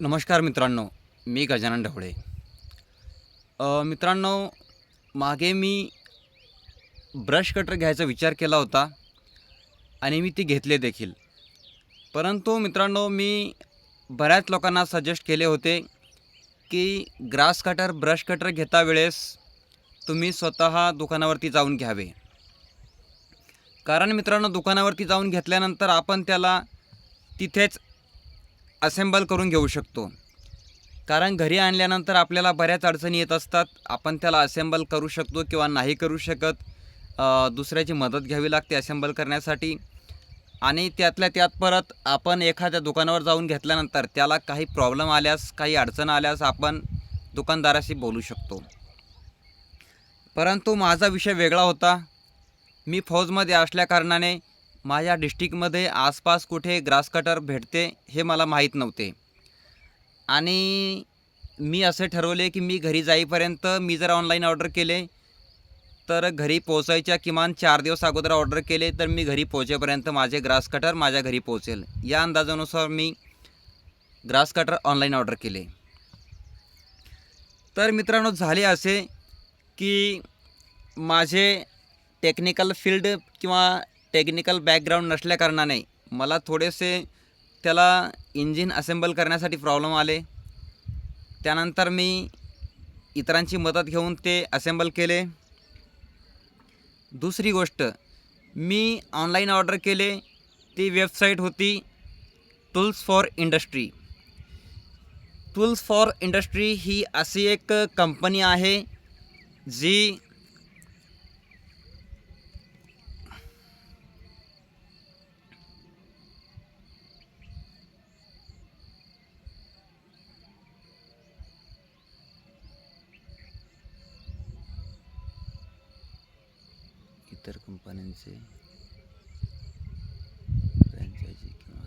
नमस्कार मित्रांनो मी गजानन ढवळे. मित्रांनो मागे मी ब्रश कटर घ्यायचा विचार केला होता आणि मी ती घेतले देखील. परंतु मित्रांनो मी बऱ्याच लोकांना सजेस्ट केले होते की ग्रास कटर ब्रश कटर घेता वेळेस तुम्ही स्वतः दुकानावरती जाऊन घ्यावे. कारण मित्रांनो दुकानावरती जाऊन घेतल्यानंतर आपण त्याला तिथेच असेंबल करून घेऊ शकतो. कारण घरी आणल्यानंतर आपल्याला बऱ्याच अडचणी येत असतात. आपण त्याला असेंबल करू शकतो किंवा नाही करू शकत. दुसऱ्याची मदत घ्यावी लागते असेंबल करण्यासाठी. आणि त्यातल्या त्यात परत आपण एखाद्या दुकानावर जाऊन घेतल्यानंतर त्याला काही प्रॉब्लेम आल्यास काही अडचण आल्यास आपण दुकानदाराशी बोलू शकतो. परंतु माझा विषय वेगळा होता. मी फौजमध्ये असल्याकारणाने माझ्या डिस्ट्रिक्टमध्ये आसपास कुठे ग्रास कटर भेटते हे मला माहीत नव्हते. आणि मी असे ठरवले की मी घरी जाईपर्यंत मी जर ऑनलाईन ऑर्डर केले तर घरी पोचायच्या किमान चार दिवस अगोदर ऑर्डर केले तर मी घरी पोहोचेपर्यंत माझे ग्रास कटर माझ्या घरी पोहोचेल. या अंदाजानुसार मी ग्रास कटर ऑनलाईन ऑर्डर केले. तर मित्रांनो झाले असे की माझे टेक्निकल फील्ड किंवा टेक्निकल बॅकग्राऊंड नसल्याकारणाने मला थोडेसे त्याला इंजिन असेंबल करण्यासाठी प्रॉब्लेम आले. त्यानंतर मी इतरांची मदत घेऊन ते असेंबल केले. दुसरी गोष्ट मी ऑनलाईन ऑर्डर केले. ती वेबसाईट होती tools for industry. Tools for industry ही अशी एक कंपनी आहे जी इतर कंपन्यांचे फ्रँचायझी किंवा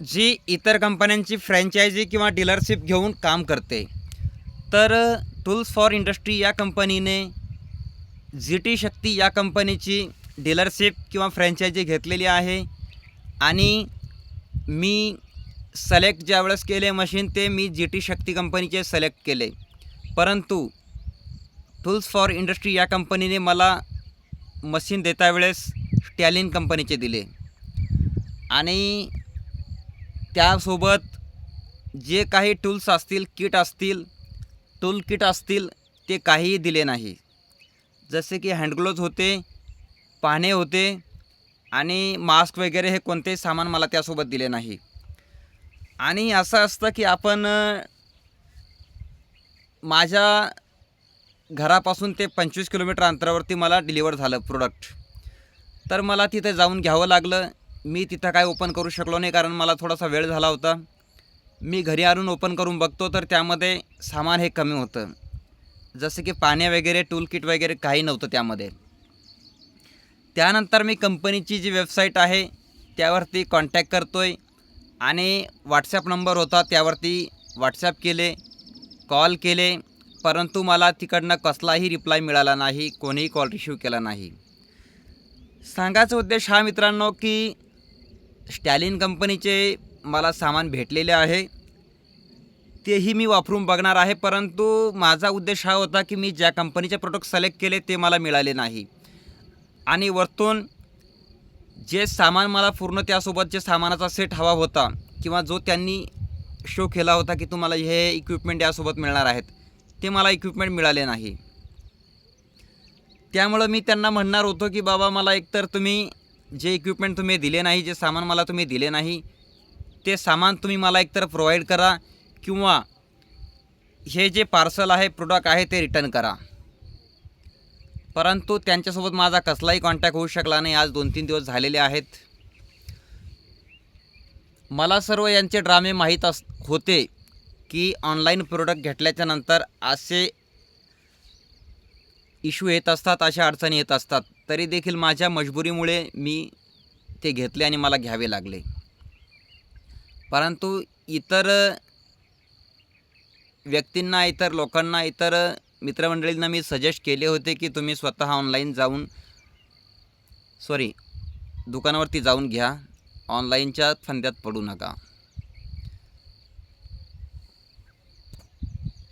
जी इतर कंपन्यांची फ्रँचायझी किंवा डीलरशिप घेऊन काम करते. तर टूल्स फॉर इंडस्ट्री या कंपनीने जी टी शक्ती या कंपनीची डीलरशिप किंवा फ्रँचायझी घेतलेली आहे. आणि मी सिलेक्ट ज्यावेळेस केले मशीन ते मी जी टी शक्ती कंपनीचे सिलेक्ट केले. परंतु टूल्स फॉर इंडस्ट्री या कंपनीने मला मशीन देता वेळेस स्टॅलिन कंपनीचे दिले. आणि त्यासोबत जे काही टूल्स असतील किट असतील टूल किट असतील ते काहीही दिले नाही. जसे की हँडग्लोज होते पाने होते आणि मास्क वगैरे हे कोणतेही सामान मला त्यासोबत दिले नाही. आणि असं असतं की आपण माझ्या घरापासून ते पंचवीस किलोमीटर अंतरावरती मला डिलिव्हर झालं प्रोडक्ट तर मला तिथे जाऊन घ्यावं लागलं. मी तिथं काय ओपन करू शकलो नाही कारण मला थोडासा वेळ झाला होता. मी घरी आणून ओपन करून बघतो तर त्यामध्ये सामान हे कमी होतं. जसं की पाण्या वगैरे टूल किट वगैरे काही नव्हतं त्यामध्ये. त्यानंतर मी कंपनीची जी वेबसाईट आहे त्यावरती कॉन्टॅक्ट करतो आहे आणि व्हॉट्सॲप नंबर होता त्यावरती व्हॉट्सॲप केले कॉल केले. परंतु मला तिकडनं कसलाही रिप्लाय मिळाला नाही कोणीही कॉल रिसिव्ह केला नाही. सांगायचा उद्देश हा मित्रांनो की स्टॅलिन कंपनीचे मला सामान भेटलेले आहे. तेही मी वापरून बघणार आहे परंतु माझा उद्देश हा होता की मी ज्या कंपनीचे प्रोडक्ट सिलेक्ट केले ते मला मिळाले नाही. आणि वरतून जे सामान मला पूर्ण त्यासोबत जे सामानाचा सेट हवा होता किंवा जो त्यांनी शो केला होता की तुम्हाला हे इक्विपमेंट यासोबत मिळणार आहेत ते मला इक्विपमेंट मिळाले नाही. त्यामुळं मी त्यांना म्हणणार होतो की बाबा मला एकतर तुम्ही जे इक्विपमेंट तुम्ही दिले नाही जे सामान मला तुम्ही दिले नाही ते सामान तुम्ही मला एकतर प्रोव्हाइड करा किंवा हे जे पार्सल आहे प्रोडक्ट आहे ते रिटर्न करा. परंतु त्यांच्यासोबत माझा कसलाही कॉन्टॅक्ट होऊ शकला नाही. आज दोन तीन दिवस झालेले आहेत. मला सर्व यांचे ड्रामे माहीत अस होते. की ऑनलाईन प्रोडक्ट घेतल्याच्या नंतर असे इश्यू येत असतात अशा अडचणी येत असतात. तरी देखील माझ्या मजबुरीमुळे मी ते घेतले आणि मला घ्यावे लागले. परंतु इतर व्यक्तींना इतर लोकांना इतर मित्रमंडळींना मी सजेस्ट केले होते की तुम्ही स्वतः ऑनलाईन जाऊन सॉरी दुकानावरती जाऊन घ्या. ऑनलाईनच्या फंद्यात पडू नका.